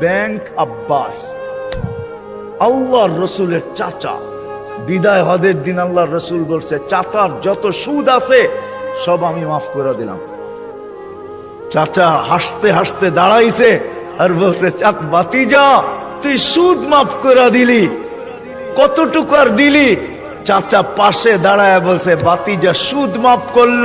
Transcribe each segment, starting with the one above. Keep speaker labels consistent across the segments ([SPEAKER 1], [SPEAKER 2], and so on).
[SPEAKER 1] Bank Abbas. আল্লাহ রসুলের চাচা। বিদায় হদের দিন আল্লাহ রসুল বলছে, চাচার যত সুদ আছে, সব আমি মাফ করে দিলাম। চাচা হাসতে হাসতে দাঁড়াইছে আর বলছে, চাক বাতি যা তুই সুদ মাফ করে দিলি। কতটুকু আর দিলি? চাচা পাশে দাঁড়ায় বলছে বাতিজা সুদ মাফ করল।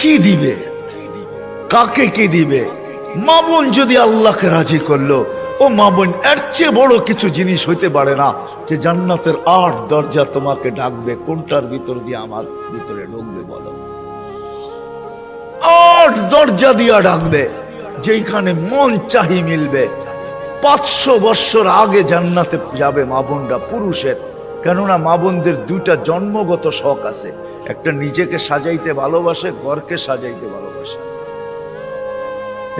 [SPEAKER 1] কি দিবে? কাকে কি দিবে? মা বোন যদি আল্লাহকে রাজি করল, ও মা বোন, এর চেয়ে বড় কিছু জিনিস হইতে পারে না যে জান্নাতের আট দরজা তোমাকে ডাকবে, কোনটার ভিতর দিয়ে আমার ভিতরে ঢুকবে বলো? আট দরজা দিয়া ডাকবে, যেইখানে মন চাহি মিলবে। পাঁচশো বৎসর আগে জান্নাতে যাবে মা বোনরা পুরুষের, কেননা মা বোনদের দুইটা জন্মগত শখ আছে। একটা নিজেকে সাজাইতে ভালোবাসে, ঘরকে সাজাইতে ভালোবাসে।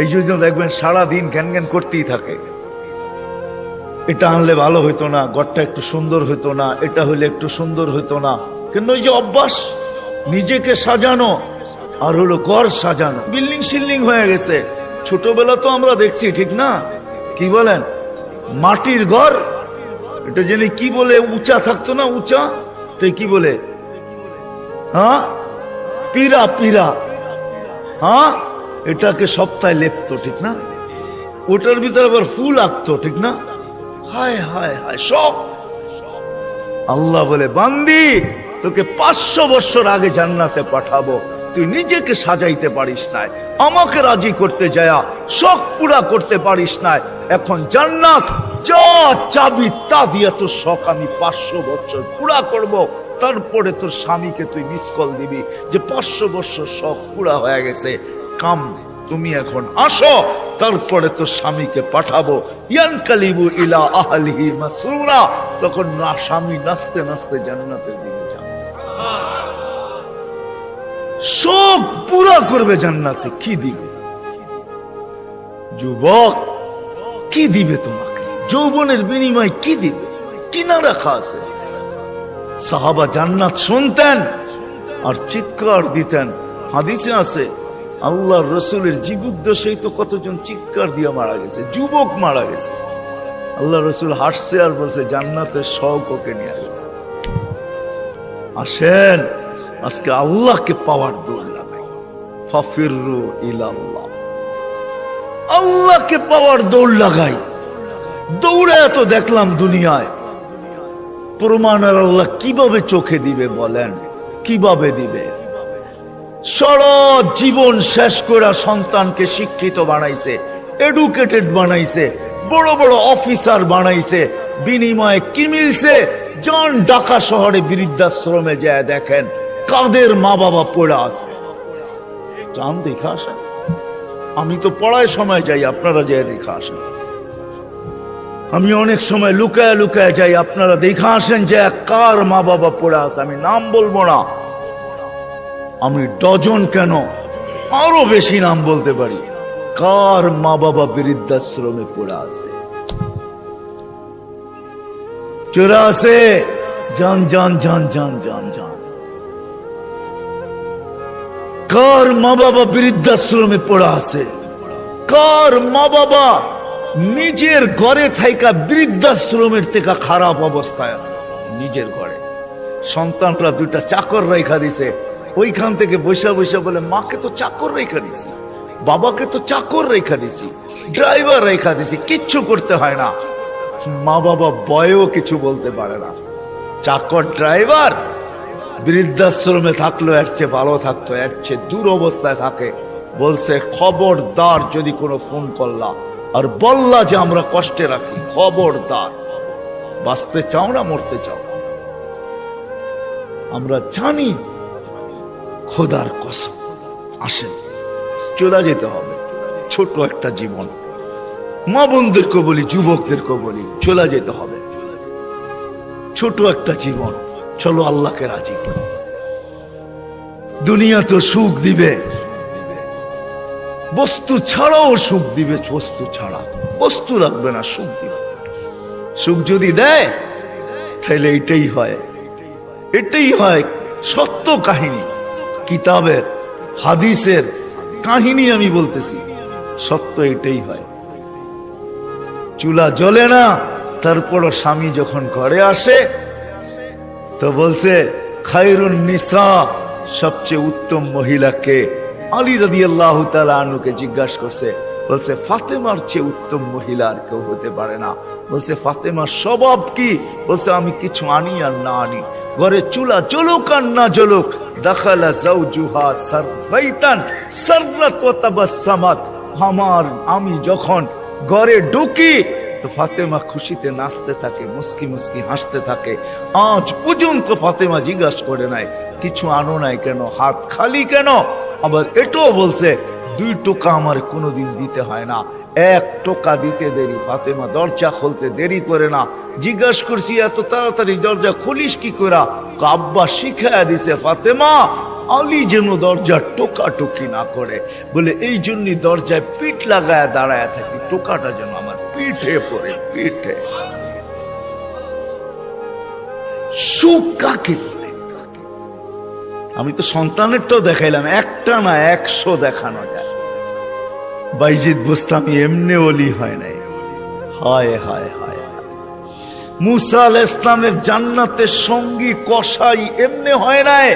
[SPEAKER 1] এই জন্য দেখবেন সারাদিন জ্ঞান জ্ঞান করতেই থাকে। এটা আনলে ভালো হইতো না, ঘরটা একটু সুন্দর হইতো না, এটা হইলে একটু সুন্দর হইতো না। কিন্তু ওই যে অভ্যাস? নিজেকে সাজানো, আর হলো ঘর সাজানো। বিল্ডিং শিল্ডিং হয়ে গেছে। ছোটবেলা তো আমরা দেখছি, ঠিক না? কি বলেন? মাটির ঘর? এটা জেনে কি বলে উঁচা থাকতো না উঁচা? তো কি বলে? হ্যাঁ? পীরা পীরা হ্যাঁ? এটাকে সপ্তাহে লেপতো, ঠিক না? ওটার ভিতরে আবার ফুল আঁকতো ঠিক না? হায় হায় হায়, সব। আল্লাহ বলে, বান্দি, তোকে পাঁচশো বছর আগে জান্নাতে পাঠাবো। তুই নিজেকে সাজাইতে পারিস নাই। আমাকে রাজি করতে যায়া শখ পুরা করতে পারিস নাই। এখন জান্নাত যা চাবি তা দিয়ে তোর শখ আমি পাঁচশো বছর পুরা করব। তারপরে তোর স্বামীকে তুই মিস কল দিবি যে পাঁচশো বছর শখ পুরা হয়ে গেছে। কাম, তুমি এখন আসো, তারপরে তোর স্বামীকে পাঠাবো। ইয়ানকালিবু ইলা আহলিহি মাসরুরা। তখন না, স্বামী নাচতে নাচতে জান্নাতের শোক পুরা করবে জান্নাতে, কি দিবে? যুবক, কি দিবে তোমাকে? যৌবনের বিনিময় কি দিবে? কিনা রাখা আছে সাহাবা জান্নাত শুনতেন আর চিৎকার দিতেন। হাদিসে আছে আল্লাহ রসুলের জীবুদ্দেশেই তো কতজন চিৎকার দিয়ে মারা গেছে, যুবক মারা গেছে। আল্লাহ রসুল হাসছে আর বলছে, জান্নাতের শখ ওকে নিয়ে গেছে আসেন। আজকে আল্লাহকে পাওয়ার দৌড় লাগাই ইলাল্লাহ। আল্লাহকে পাওয়ার দৌড় লাগাই। দৌড়ে এত দেখলাম দুনিয়ায়। প্রমাণ আর আল্লাহ কীভাবে চোখে দিবে বলেন? কীভাবে দিবে? সারা জীবন শেষ করে সন্তানকে শিক্ষিত বানাইছে এডুকেটেড বানাইছে, বড় বড় অফিসার বানাইছে, বিনিময়ে কি মিলছে? জন ঢাকা শহরে বৃদ্ধাশ্রমে যায় দেখেন কাদের মা বাবা পড়ে আছে? যান, দেখা আসেন। আমি তো পড়ায় সময় যাই, আপনারা যায় দেখা আসেন। আমি অনেক সময় লুকায় লুকায় যাই, আপনারা দেখা আসেন যে কার মা বাবা পড়ে আছে। আমি নাম বলব না। আমি ডজন কেন? আরও বেশি নাম বলতে পারি। কার মা বাবা বৃদ্ধাশ্রমে পড়ে আছে? চোরা আছে জান জান জান জান জান জান কার মা বাবা বৃদ্ধাশ্রমে পড়া আছে? কার মা বাবা নিজের ঘরে থাইকা বৃদ্ধাশ্রমের থেকে খারাপ অবস্থায় আছে? নিজের ঘরে। সন্তানরা দুইটা চাকর রেখা দিছে। ওইখান থেকে বৈশা বৈশা বলে, মাকে তো চাকর রেখা দিছি। বাবাকে তো চাকর রেখা দিছি। ড্রাইভার রেখা দিছি। কিচ্ছু করতে হয় না। মা বাবা বয়েও কিছু বলতে পারে না। চাকর ড্রাইভার বৃদ্ধাশ্রমে থাকল এর চেয়ে ভালো থাকতো, এর চেয়ে দূর অবস্থায় থাকে। বলছে, খবরদার যদি কোনো ফোন করলা, আর বললা যে আমরা কষ্টে রাখি, খবরদার। বাঁচতে চাও না, মরতে চাও আমরা জানি খোদার কসম, আসেন, চলে যেতে হবে। ছোট একটা জীবন। মা বোনদেরকে বলি যুবকদেরকে বলি, চলে যেতে হবে। ছোট একটা জীবন। চলো আল্লাহকে রাজি করি। দুনিয়া তো সুখ দিবে। বস্তু ছাড়াও সুখ দিবে, বস্তু ছাড়া। বস্তু রাখবে না, সুখ দিবে। সুখ যদি দেয়, তাহলে এটাই হয়। এটাই হয় সত্য কাহিনী। কিতাবের, হাদিসের কাহিনী আমি বলতেছি। সত্য এটাই হয়। চুলা জ্বলে না, তারপরও স্বামী যখন ঘরে আসে তো বলছে খাইরুন নিসা, সবচেয়ে উত্তম মহিলাকে। আলী রাদি আল্লাহ আনুকে জিজ্ঞাসা করছে, বলছে, ফাতেমার চেয়ে উত্তম মহিলা আর কেউ হতে পারে না। বলছে, ফাতেমার স্বভাব কি? বলছে, আমি কিছু আনি আর না আনি। ঘরে চুলা জ্বলুক আর না জ্বলুক, দাখালা জাউজুহা সারবাইতান সাররাত আমার, আমি যখন ঘরে ঢুকি তো ফাতেমা খুশিতে নাচতে থাকে মুস্কি মুস্কি হাসতে থাকে। আজ পর্যন্ত ফাতেমা জিজ্ঞাসা করে নাই, কিছু আনো নাই কেন? হাত খালি কেন? আবার এটাও বলছে, দুই টোকা আমার কোনোদিন দিতে হয় না। এক টোকা দিতে দেরি। ফাতেমা দরজা খুলতে দেরি করে না। জিজ্ঞাসা করছি, এত তাড়াতাড়ি দরজা খুলিস কি করা আব্বা শিখাইয়া দিছে, ফাতেমা, আলী যেন দরজার টোকা টুকি না করে। বলে এই জন্যই দরজায় পিঠ লাগায় দাঁড়ায় থাকি, টোকাটা যেন আমার পিঠে পড়ে পিঠে সুখ কাকে? আমি তো সন্তানেরটাও দেখাইলাম, একটা না একশো দেখানো যায় বাইজিদ বুস্তামি এমনি অলি হয় নাই হায় হায় হায়। মুসা আল ইসলামের জান্নাতের সঙ্গী কসাই এমনি হয় নাই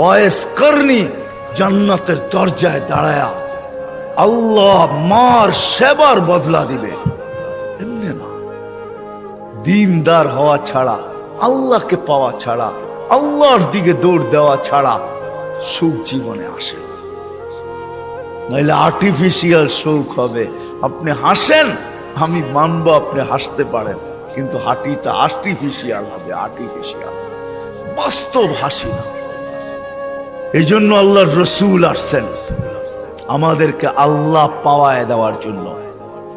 [SPEAKER 1] ওয়েস করনি, জান্নাতের দরজায় দাঁড়ায়া আল্লাহ মার সেবার বদলা দিবে। এমনি না। দিনদার হওয়া ছাড়া, আল্লাহকে পাওয়া ছাড়া, আল্লাহর দিকে দৌড় দেওয়া ছাড়া সুখ জীবনে আসে না। আর্টিফিশিয়াল সুখ হবে। আপনি হাসেন, আমি মানবো আপনি হাসতে পারেন। কিন্তু হাঁটিটা আর্টিফিশিয়াল হবে আর্টিফিশিয়াল বাস্তব হাসি না। এই জন্য আল্লাহর রসুল আসছেন। আমাদেরকে আল্লাহ পাওয়ায় দেওয়ার জন্য,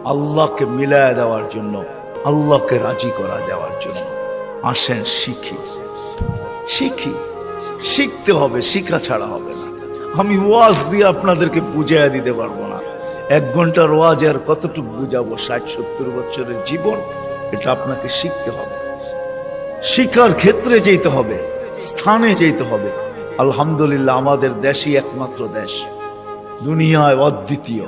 [SPEAKER 1] আল্লাহকে মিলায় দেওয়ার জন্য, আল্লাহকে রাজি করা দেওয়ার জন্য। আসেন, শিখি। শিখি। শিখতে হবে, শিখা ছাড়া হবে না। আমি ওয়াজ দিয়ে আপনাদেরকে বুঝাইয়া দিতে পারব না। এক ঘণ্টার ওয়াজ আর কতটুকু বুঝাবো? ষাট, সত্তর বছরের জীবন, এটা আপনাকে শিখতে হবে। শিকার ক্ষেত্রে যেতে হবে, স্থানে যেতে হবে। আলহামদুলিল্লাহ, আমাদের দেশই একমাত্র দেশ। দুনিয়ায় অদ্বিতীয়।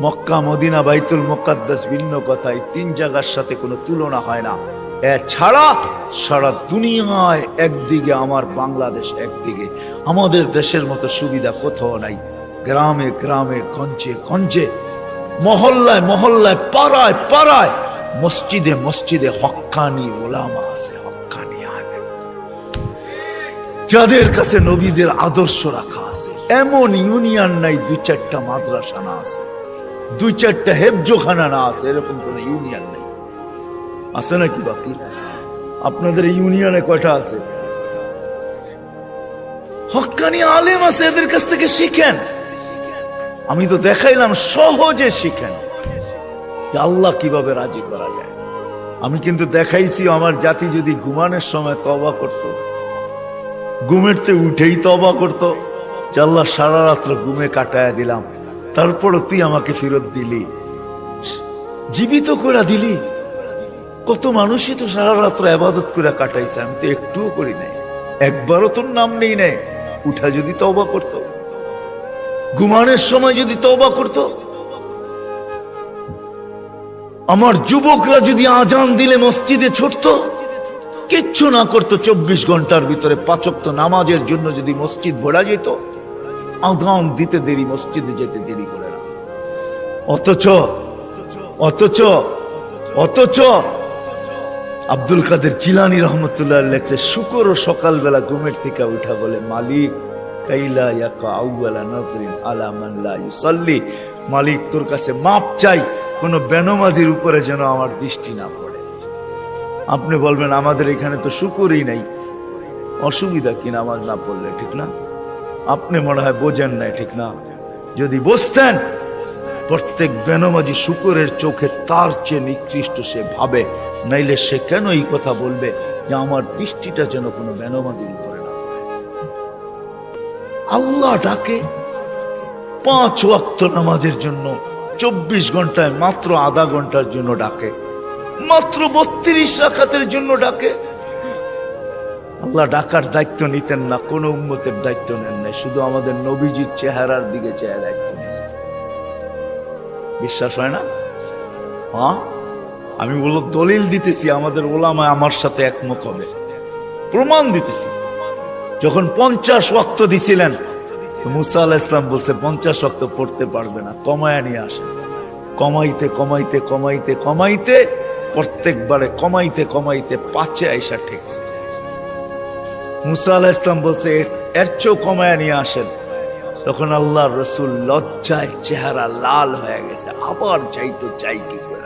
[SPEAKER 1] মক্কা, মদিনা, বাইতুল মোকাদ্দাস ভিন্ন কথা, এই তিন জায়গার সাথে কোনো তুলনা হয় না। এছাড়া সারা দুনিয়ায় একদিকে আমার, বাংলাদেশ একদিকে। আমাদের দেশের মতো সুবিধা কোথাও নাই। গ্রামে গ্রামে, গঞ্জে গঞ্জে, মহল্লায় মহল্লায়, পাড়ায় পাড়ায়, মসজিদে মসজিদে হক্কানি ওলামা আছে, হক্কানি আলেম। যাদের কাছে নবীদের আদর্শ রাখা আছে এমন ইউনিয়ন নাই, দুই চারটা মাদ্রাসা না আছে। দুই চারটা হেফজোখানা না আছে, এরকম কোন ইউনিয়ন নেই। আছে নাকি বাকি? আপনাদের ইউনিয়নে কয়টা আছে? হকানি আলেম আছে, এদের কাছ থেকে শিখেন। আমি তো দেখাইলাম, সহজে শিখেন। আল্লাহ কীভাবে রাজি করা যায়। আমি কিন্তু দেখাইছি, আমার জাতি যদি ঘুমানোর সময় তবা করত ঘুমেরতে উঠেই তবা করত আল্লাহ সারা রাত্র ঘুমে কাটায় দিলাম। তারপরও তুই আমাকে ফেরত দিলি। জীবিত করে দিলি। কত মানুষই তো সারা রাত্র আবাদত করে কাটাইছে, আমি তো একটুও করি নাই। একবারও তোর নাম নেই নাই, উঠা যদি তবা করত। ঘুমানোর সময় যদি তবা করত। আমার যুবকরা যদি আজান দিলে মসজিদে ছুটতো, কিচ্ছু না করতো, চব্বিশ ঘণ্টার ভিতরে পাচক্ত নামাজের জন্য যদি মসজিদ ভরা যেত। আজান দিতে দেরি, মসজিদে যেতে দেরি করে না। অথচ অথচ অথচ আব্দুল কাদের চিলানি রহমতুল্লাহ লেখছে, শুকর ও সকালবেলা ঘুমের থেকে উঠা বলে মালিক, কাইলা ইয়াকা আউয়ালা নাজরিন আলা মান লা ইউসাল্লি। মালিক, তোর কাছে মাপ চাই, কোন বেনমাজির উপরে যেন আমার দৃষ্টি না পড়ে। আপনি বলবেন, আমাদের এখানে তো শুকুরই নাই। অসুবিধা কি নামাজ না পড়লে, ঠিক না? আপনি মনে হয় বোঝেন নাই, ঠিক না? যদি বসতেন প্রত্যেক বেনমাজি শুকুরের চোখে তার চেয়ে নিকৃষ্ট সে ভাবে, নাইলে সে কেন এই কথা বলবে যে আমার দৃষ্টিটা যেন কোনো বেনমাজির উপরে না আল্লাহ ডাকে, পাঁচ ওয়াক্ত নামাজের জন্য চব্বিশ ঘন্টায় মাত্র আধা ঘণ্টার জন্য ডাকে, মাত্র বত্রিশ রাখাতের জন্য ডাকে। আল্লাহ ডাকার দায়িত্ব নিতেন না, কোন উম্মতের দায়িত্ব নেন নাই, শুধু আমাদের নবীজির চেহারার দিকে চেয়ে দায়িত্ব নিয়েছেন বিশ্বাস হয় না? হ্যাঁ? আমি বলল দলিল দিতেছি, আমাদের ওলামায় আমার সাথে একমত হবে। প্রমাণ দিতেছি। যখন পঞ্চাশ ওয়াক্ত দিছিলেন মুসা আল্লাহ ইসলাম বলছে, পঞ্চাশ ওয়াক্ত পড়তে পারবে না, কমায় নিয়ে আসে। কমাইতে কমাইতে কমাইতে কমাইতে, প্রত্যেকবারে কমাইতে কমাইতে পাঁচে আইসা ঠেকছে। মুসা আল্লাহ ইসলাম বলছে, "এর- চেয়েও কমায় নিয়ে আসেন। তখন আল্লাহ রসুল লজ্জায় চেহারা লাল হয়ে গেছে। আবার যাইতো চাই কি করে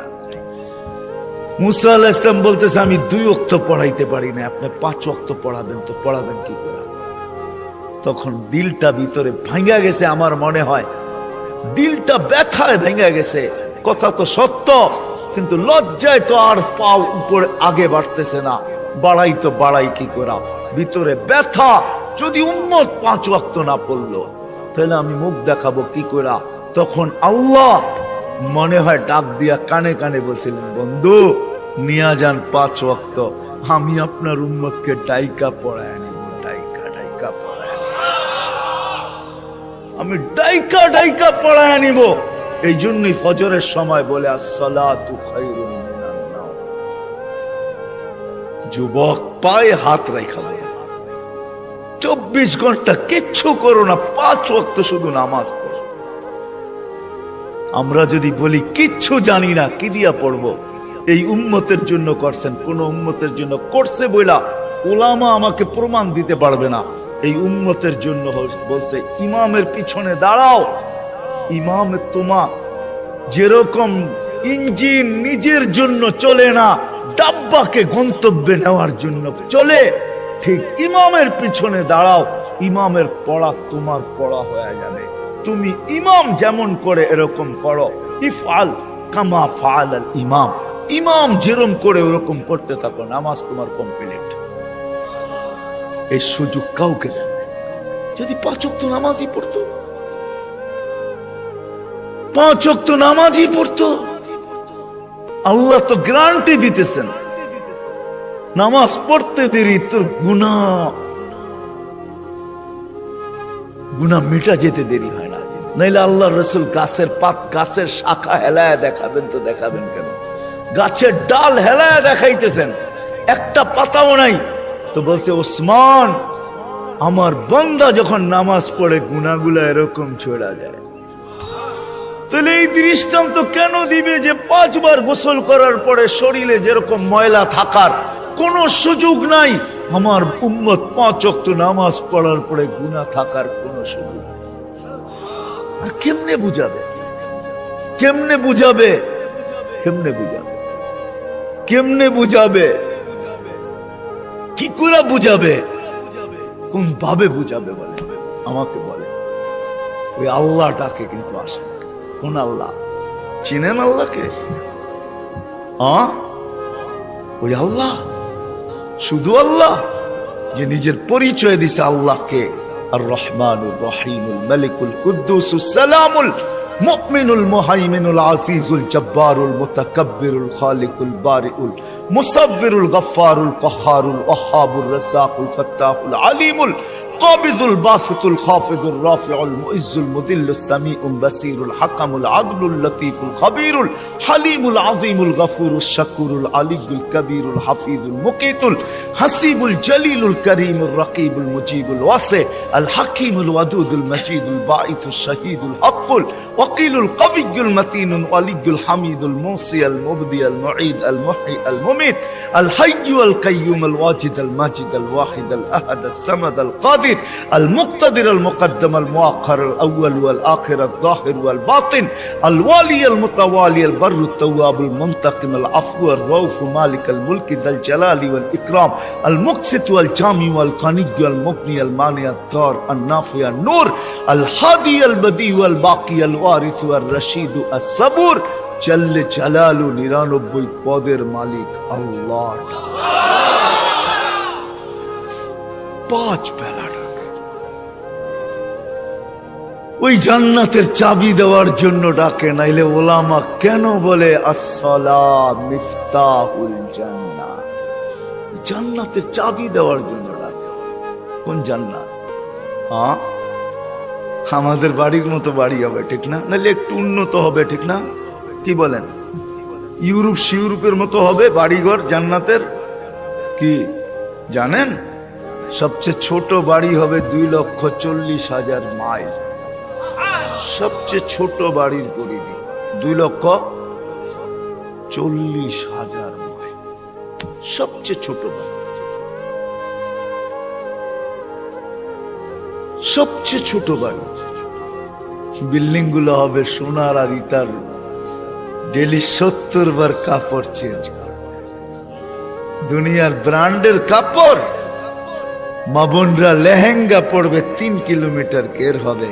[SPEAKER 1] মুসা আল্লাহ ইসলাম বলতেছে, আমি দুই অক্ত পড়াইতে পারি না আপনি পাঁচ অক্ত পড়াবেন তো পড়াবেন কি করে? তখন দিলটা ভিতরে ভাঙ্গা গেছে আমার মনে হয়। দিলটা ব্যথায় ভেঙে গেছে। কথা তো সত্য, কিন্তু লজ্জায় তো আর পাও উপরে আগে বাড়তেছে না। বাড়াই তো বাড়াই কি করা? ভিতরে ব্যথা। যদি উন্মত পাঁচ ওয়াক্ত না পড়ল, তাহলে আমি মুখ দেখাবো কি করা তখন আল্লাহ মনে হয় ডাক দিয়া কানে কানে বলছিলেন, বন্ধু, নিয়া যান পাঁচ ওয়াক্ত, আমি আপনার উন্মতকে ডাইকা পড়ায় নিব ডাইকা ডাইকা পড়ায় আমি ডাইকা ডাইকা পড়ায় নিব এই জন্যই ফজরের সময় বলে, আসসালাতু নাওম। যুবক পায়ে হাত রেখা। চব্বিশ ঘণ্টা কিচ্ছু করো না, পাঁচ ওয়াক্ত শুধু নামাজ পড়ো। আমরা যদি বলি, কিচ্ছু জানি না, কি দিয়া পড়ব? এই উম্মতের জন্য করছেন, কোন উম্মতের জন্য করছে বইলা ওলামা আমাকে প্রমাণ দিতে পারবে না। এই উম্মতের জন্য বলছে, ইমামের পিছনে দাঁড়াও। ইমাম তোমা যেরকম ইঞ্জিন নিজের জন্য চলে না, ডাব্বাকে গন্তব্যে নেওয়ার জন্য চলে। ঠিক ইমামের পিছনে দাঁড়াও। ইমামের পড়া তোমার পড়া হয়ে যাবে। তুমি ইমাম যেমন করে এরকম করো। ইফআল কামা ফাআল আল ইমাম। ইমাম যেরকম করে ওরকম করতে থাকো। নামাজ তোমার কমপ্লিট এই সুযোগ কাউকে যদি পাঁচক তো নামাজই পড়তো? পাঁচ অক্ত নামাজই পড়তো? আল্লাহ তো গ্রান্টি দিতেছেন। নামাজ পড়তে দেরি তোর গুণা। গুণা মিটা যেতে দেরি হয় না। নাইলে আল্লাহ রসুল গাছের পাত, গাছের শাখা হেলায় দেখাবেন তো দেখাবেন কেন? গাছের ডাল হেলায় দেখাইতেছেন। একটা পাতাও নাই। তো বলছে, ওসমান, আমার বন্দা যখন নামাজ পড়ে গুনাগুলা এরকম ছোড়া যায়। তাহলে এই দৃষ্টান্ত কেন দিবে যে পাঁচবার গোসল করার পরে শরীরে যেরকম ময়লা থাকার কোন সুযোগ নাই। আমার উম্মত পাঁচ অক্ত নামাজ পড়ার পরে গুণা থাকার কোন সুযোগ আর কেমনে বুঝাবে? কেমনে বুঝাবে? কেমনে বুঝাবে? কেমনে বুঝাবে? কি করে বুঝাবে? কোন ভাবে বুঝাবে বলে? আমাকে বলে। ওই আল্লাহটাকে কিন্তু আসে কোন আল্লাহ? চিনেন আল্লাহকে? ওই আল্লাহ? শুধু আল্লাহ যে নিজের পরিচয় দিছে আল্লাহকে। আর রহমানুর রহিমুল মালিকুল কুদ্দুসুস সালামুল مؤمن المهيمن العزيز الجبار المتكبر الخالق البارئ المصور الغفار القهار الوهاب الرزاق الفتاح العليم القابض الباسط الخافض الرافع المؤز المذل السميع البصير الحكم العدل اللطيف الخبير الحليم العظيم الغفور الشكور العلي الكبير الحفيظ المقيت الحسيب الجليل الكريم الرقيب المجيب الواسع الحكيم الودود المجيد البائت الشهيد الحق الوكيل القوي المتين الولي الحميد الموصي المبدي المعيد المحيي المميت الحي القيوم الواجد الماجد الواحد الأحد الصمد القادر المقتدر المقدم المؤخر الأول والآخر الظاهر والباطن الوالي المتوالي البر التواب المنتقم العفو الرؤوف مالك الملك ذا الجلال والإكرام المقسط والجامع والقني والمغني المانع الدار النافع النور الهادي البديع والباقي الوارث চল্লে চালালু নিরানব্বই পদের মালিক আল্লাহ। পাঁচ বেলা ওই জান্নাতের চাবি দেওয়ার জন্য ডাকে, নাইলে ওলামা কেন বলে মিফতাহুল জান্না জান্নাতের চাবি দেওয়ার জন্য ডাকে। কোন জান্নাত? হ্যাঁ? আমাদের বাড়ির মতো বাড়ি হবে, ঠিক না? নাহলে একটু উন্নত হবে, ঠিক না? কি বলেন? ইউরোপ সিউরোপের মতো হবে, বাড়িঘর, জান্নাতের? কি? জানেন? সবচেয়ে ছোট বাড়ি হবে দুই লক্ষ চল্লিশ হাজার মাইল। সবচেয়ে ছোট বাড়ির পরিধি দুই লক্ষ চল্লিশ হাজার মাইল। সবচেয়ে ছোট বাড়ি। সবচেয়ে ছোট বাড়ি। বিল্ডিংগুলো হবে সোনার আর ইটার। ডেলি সত্তর বার কাপড় চেঞ্জ করে। দুনিয়ার ব্র্যান্ডের কাপড়। মাবনরা লেহেঙ্গা পড়বে তিন কিলোমিটার গের হবে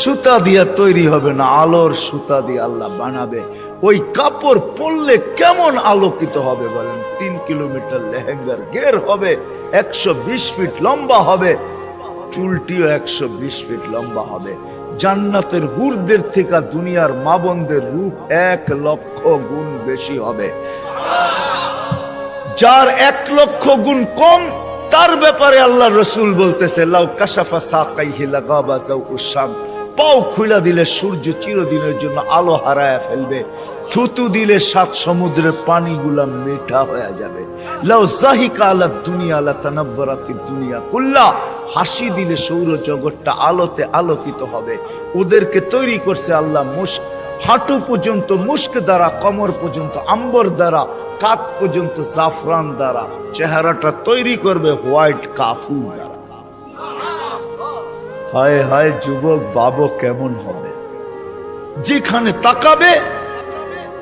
[SPEAKER 1] সুতা দিয়া তৈরি হবে না, আলোর সুতা দিয়ে আল্লাহ বানাবে। ওই কাপড় পরলে কেমন আলোকিত হবে বলেন? তিন কিলোমিটার লেহেঙ্গার গের হবে, একশো বিশ ফিট লম্বা হবে চুলটিও একশো বিশ ফিট লম্বা হবে। জান্নাতের হুরদের থেকে দুনিয়ার মাবনদের রূপ এক লক্ষ গুণ বেশি হবে। যার এক লক্ষ গুণ কম, তার ব্যাপারে আল্লাহ রসুল বলতেছে, লাউ কাশাফা সাকাইহি লাগাবা জাউকুশাম পাও খুলা দিলে সূর্য চিরদিনের জন্য আলো হারায় ফেলবে। থুতু দিলে সাত সমুদ্রের পানিগুলা মেঠা হয়ে যাবে। লাউ জাহিকা আলা দুনিয়া, আলা তানাব্বারাতি দুনিয়া। কুল্লা, হাসি দিলে সৌর জগৎটা আলোতে আলোকিত হবে। ওদেরকে তৈরি করছে আল্লাহ মুশ হাঁটু পর্যন্ত মুস্ক দ্বারা, কমর পর্যন্ত আম্বর দ্বারা কাত পর্যন্ত জাফরান দ্বারা। চেহারাটা তৈরি করবে হোয়াইট কাফুর দ্বারা। হায় হায় যুবক বাবু কেমন হবে? যেখানে তাকাবে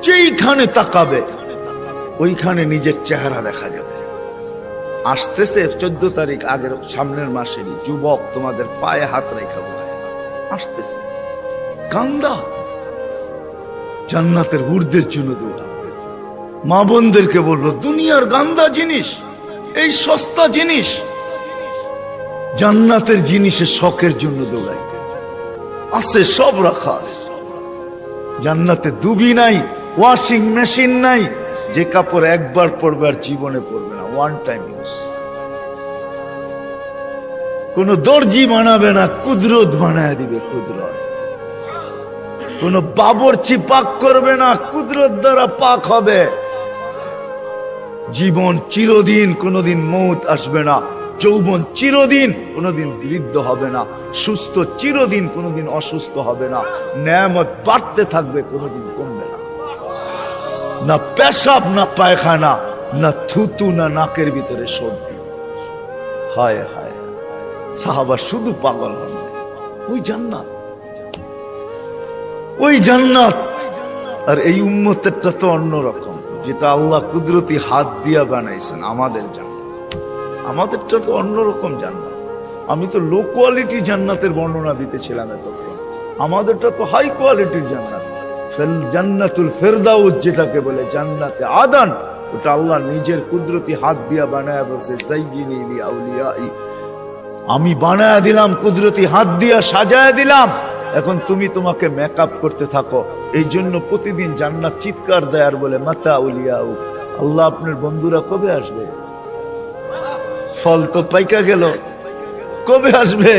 [SPEAKER 1] যেইখানে তাকাবে, ওইখানে নিজের চেহারা দেখা যাবে। আসতেছে চোদ্দ তারিখ আগের সামনের মাসেরই যুবক তোমাদের পায়ে হাত রেখা আসতেছে। কান্দা। জান্নাতের ঊর্ধ্বের জন্য মা বোনদেরকে বলব, দুনিয়ার গান্দা জিনিস, এই সস্তা জিনিস, জান্নাতের জিনিসের শখের জন্য দৌড়াই আছে সব রাখা জান্নাতে দুবি নাই ওয়াশিং মেশিন নাই, যে কাপড় একবার পরবে আর জীবনে পরবে না ওয়ান টাইম ইউজ কোন দর্জি বানাবে না, কুদরত বানায় দিবে কুদরত। কোন বাবরচি পাক করবে না, কুদরত দ্বারা পাক হবে। জীবন চিরদিন, কোনোদিন মৌত আসবে না। যৌবন চিরদিন, কোনোদিন বৃদ্ধ হবে না। সুস্থ চিরদিন, কোনোদিন অসুস্থ হবে না। ন্যামত বাড়তে থাকবে, কোনোদিন কমবে না পেশাব, না পায়খানা, না থুতু, না নাকের ভিতরে সর্দি। হায় হায়, সাহাবা শুধু পাগল হন। ওই জান্নাত। ওই জান্নাত। আর এই উম্মতেরটা তো অন্যরকম, যেটা আল্লাহ কুদরতি হাত দিয়া বানাইছেন আমাদের জান্নাত। আমাদেরটা তো অন্যরকম জান্নাত। আমি তো লো কোয়ালিটি জান্নাতের বর্ণনা দিতেছিলাম এতক্ষণ। আমাদেরটা তো হাই কোয়ালিটির জান্নাত। জান্নাতুল ফেরদাউস যেটাকে বলে জান্নাতে আদান, ওটা আল্লাহ নিজের কুদরতি হাত দিয়া বানায় বলছে আমি বানায় দিলাম, কুদরতি হাত দিয়া সাজায় দিলাম। এখন তুমি তোমাকে মেকআপ করতে থাকো। এই জন্য প্রতিদিন জান্নাত চিৎকার দেয় আর বলে মাতা উলিয়াউ আল্লাহ আপনার বন্ধুরা কবে আসবে? ফল তো পাইকা গেল। কবে আসবে?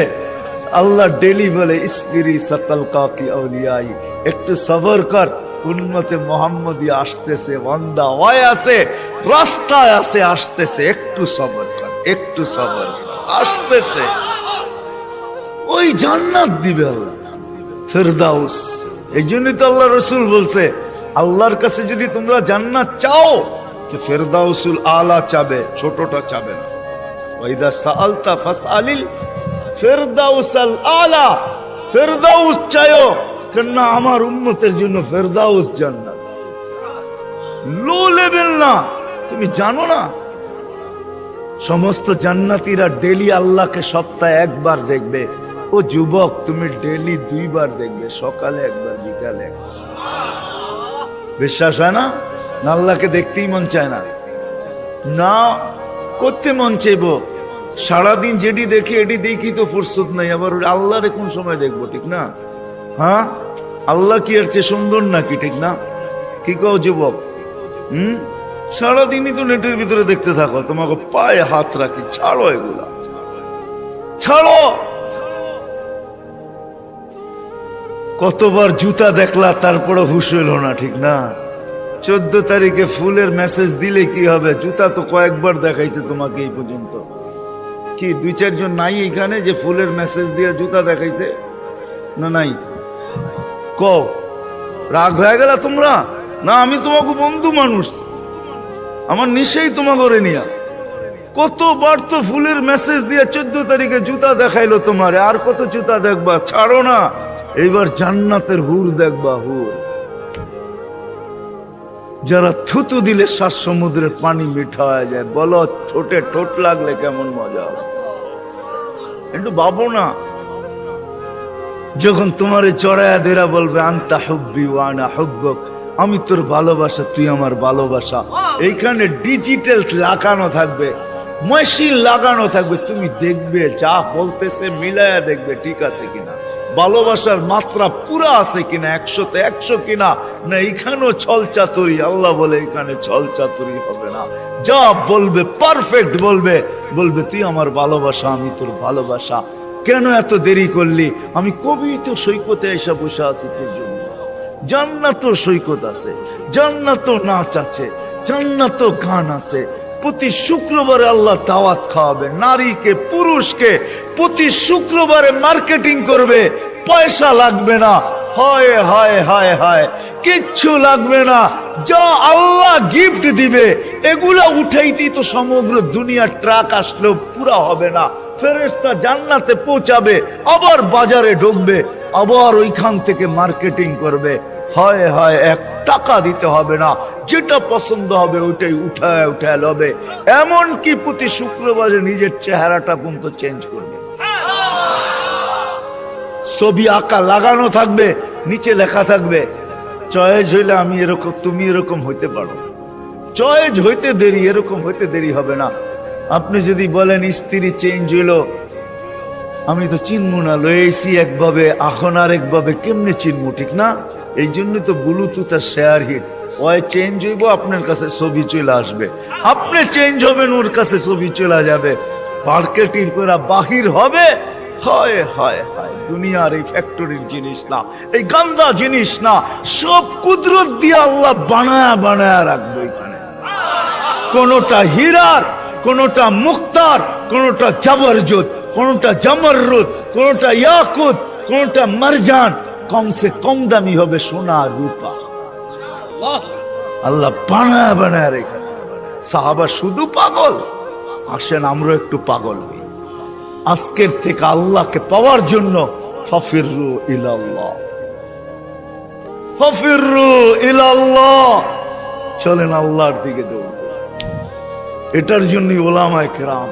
[SPEAKER 1] আল্লাহ ডেলি বলে, ইসবিরি সতল কাকি আউলিয়াই। একটু সবর কর উন্নতে মোহাম্মদী আসতেছে, বন্দা ওয়াই আছে, রাস্তায় আছে, আসতেছে। একটু সবর কর, একটু সবর কর, আসতেছে। ওই জান্নাত দিবে আল্লাহ, ফেরদাউস। এই জন্যই তো আল্লাহ রসুল বলছে, আল্লাহর কাছে যদি তোমরা জান্নাত চাও যে ফেরদাউসুল আলা চাবে, ছোটটা চাবে না। সাআলতা ফাসআলিল ফেরদাউসাল আলা ফেরদাউস চাইও কেননা আমার উম্মতের জন্য ফেরদাউস জান্নাত। লো লেভেল না, তুমি জানো না? সমস্ত জান্নাতীরা ডেলি আল্লাহকে সপ্তাহে একবার দেখবে। ও যুবক, তুমি ডেলি দুইবার দেখবে, সকালে একবার, বিকালে বিশ্বাস হয় না? না আল্লাহকে দেখতেই মন চায় না। না, করতে মন চাইব। সারাদিন যেটি দেখি, এটি দেখি তো ফুরসত নাই। আবার আল্লাহরে কোন সময় দেখব, ঠিক না? হ্যাঁ? আল্লাহ কি এর চেয়ে সুন্দর নাকি, ঠিক না? কি কও যুবক? হুম? সারাদিনই তো নেটের ভিতরে দেখতে থাকো, তোমাকে পায়ে হাত রাখি, ছাড়ো এগুলা। ছাড়ো! কতবার জুতা দেখলা তারপরে হুশ হইল না, ঠিক না? চোদ্দ তারিখে ফুলের মেসেজ দিলে কি হবে? জুতা তো কয়েকবার দেখাইছে তোমাকে এই পর্যন্ত। কি দুই চারজন নাই এখানে যে ফুলের মেসেজ দিয়ে জুতা দেখাইছে। না, নাই। ক রাগ হয়ে গেল তোমরা? না, আমি তোমাকে বন্ধু মানুষ। আমার নিশেই তোমাকে করে নিয়া। কতবার তো ফুলের মেসেজ দিয়ে চোদ্দ তারিখে জুতা দেখাইলো তোমারে, আর কত জুতা দেখবা? ছাড়ো না, এইবার জান্নাতের হুর দেখবা, হুর। যারা থুতু দিলে শ্বাস সমুদ্রের পানি মিঠা হয়ে যায়। বলো, ঠোঁটে ঠোঁট লাগলে কেমন মজা? হবে একটু ভাবো না। যখন তোমারে চড়ায়া দেরা বলবে, আন্তা হুব্বি ওয়ানা হুব্বক, আমি তোর ভালোবাসা, তুই আমার ভালোবাসা। এইখানে ডিজিটাল লাগানো থাকবে মেশিন লাগানো থাকবে। তুমি দেখবে, যা বলতেছে মিলায়া দেখবে, ঠিক আছে কিনা? ভালোবাসার মাত্রা পুরা আছে কিনা? একশোতে একশো কিনা? না এখানেও ছল চাতুরি আল্লাহ বলে এখানে ছল চাতুরি হবে না। যা বলবে পারফেক্ট বলবে। বলবে, তুই আমার ভালোবাসা, আমি তোর ভালোবাসা। কেন এত দেরি করলি? আমি কবি তো সৈকতে এসে বসে আছি, তোর জন্য। জান্নাত সৈকত আছে। জান্নাত নাচ আছে। জান্নাত গান আছে। প্রতি শুক্রবারে আল্লাহ দাওয়াত খাওয়াবে। নারীকে, পুরুষকে প্রতি শুক্রবারে মার্কেটিং করবে। পয়সা লাগবে না। হয় হয় হয় হয়। কিচ্ছু লাগবে না। যা আল্লাহ গিফট দিবে, এগুলা উঠাইতেই তো সমগ্র দুনিয়ার ট্রাক আসলেও পুরা হবে না। ফেরেস্তা জান্নাতে পৌঁছাবে, আবার বাজারে ঢুকবে, আবার ওইখান থেকে মার্কেটিং করবে। হয় হয়, এক টাকা দিতে হবে না। যেটা পছন্দ হবে ওইটাই উঠায় উঠায় লবে। এমন কি প্রতি শুক্রবারে নিজের চেহারাটা পর্যন্ত চেঞ্জ করবে। ছবি আঁকা লাগানো থাকবে, নিচে লেখা থাকবে চয়েজ হইলে আমি এরকম, তুমি এরকম হইতে পারো। চয়েজ হইতে দেরি, এরকম হইতে দেরি হবে না। আপনি যদি বলেন, স্ত্রী চেঞ্জ হইল, আমি তো চিনবো না লয়েছি একভাবে, এখন আর একভাবে কেমনে চিনবো, ঠিক না? এই জন্য তো ব্লুটুথ আর শেয়ার হিট ওই চেঞ্জ হইব, আপনার কাছে ছবি চলে আসবে। আপনি চেঞ্জ হবেন, ওর কাছে ছবি চলে যাবে। মার্কেটিং করে বাহির হবে। হয় হয় হয়, দুনিয়ার এই ফ্যাক্টরির জিনিস না। এই গান্দা জিনিস না। সব কুদরত দিয়ে আল্লাহ বানায়া বানায়া রাখবে এখানে। কোনটা হীরার, কোনটা মুক্তার, কোনটা জাবরজুত, কোনটা জামররুত, কোনটা ইয়াকুত, কোনটা মারজান। কমসে কম দামি হবে সোনা রূপা। আল্লাহ। বানায় বানায় রেখে সাহাবা শুধু পাগল। আসেন আমরা একটু পাগল হই। আজকের থেকে আল্লাহকে পাওয়ার জন্য ফফিরু ইলাল্লাহ। ফফিরু ইলাল্লাহ। চলেন আল্লাহর দিকে দৌড় এটার জন্যই ওলামায় কেরাম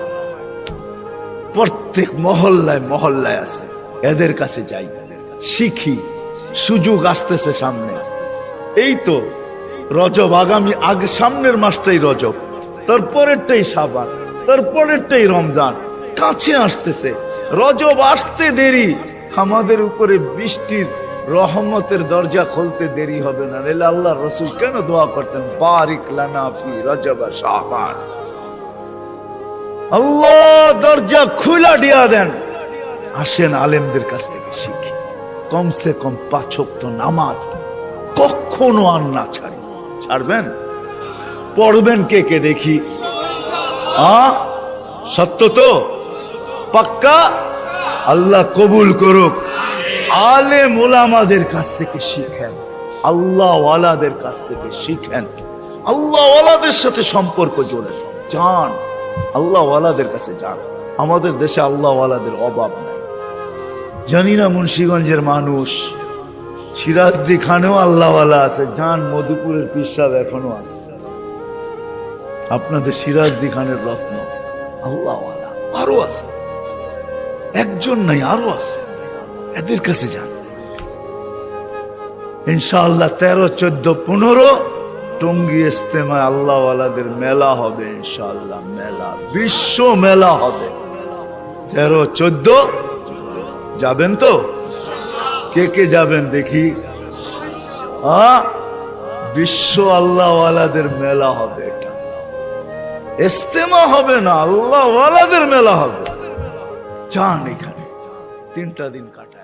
[SPEAKER 1] প্রত্যেক মহল্লায় মহল্লায় আছে। এদের কাছে যাই। শিখি, সুযোগ আসতেছে সামনে। এই তো রজব আগামী আগে সামনের মাসটাই রজব তারপরেরটাই সাবান তারপরেরটাই রমজান, কাছে আসতেছে। রজব আসতে দেরি, আমাদের উপরে বৃষ্টির রহমতের দরজা খুলতে দেরি হবে না। নাহলে আল্লাহ রসুল কেন দোয়া করতেন? বারিক লানা ফি রজব শাবান। আল্লাহ, দরজা খুলা দিয়া দেন। আসেন আলেমদের কাছ থেকে শিখি। কমসে কম পাঁচক্ত নামাজ কখনো আর না ছাড়ি। ছাড়বেন? পড়বেন কে কে দেখি? সত্য তো? পাক্কা? আল্লাহ কবুল করুক। আলে মোলামাদের কাছ থেকে শিখেন। আল্লাহ ওয়ালাদের কাছ থেকে শিখেন। আল্লাহ ওয়ালাদের সাথে সম্পর্ক জোড়েন যান আল্লাহ ওয়ালাদের কাছে যান। আমাদের দেশে আল্লাহ ওয়ালাদের অভাব নাই। জানি না মুন্সীগঞ্জের মানুষ। সিরাজদি খানেও আল্লাহওয়ালা আছে যান মধুপুরের পিসাব এখনও আছে। আপনাদের সিরাজদি খানের রত্ন আল্লাহওয়ালা আরও আছে। একজন নাই, আরও আছে। এদের কাছে যান। ইনশাআল্লাহ তেরো, চোদ্দ, পনেরো টঙ্গি ইস্তেমায় আল্লাহওয়ালাদের মেলা হবে, ইনশাআল্লাহ মেলা, বিশ্ব মেলা হবে। তেরো, চোদ্দ যাবেন তো? কে কে যাবেন দেখি? বিশ্ব আল্লাহওয়ালাদের মেলা হবে এটা। ইস্তেমা হবে না, আল্লাহওয়ালাদের মেলা হবে। যান এখানে, তিনটা দিন কাটায়।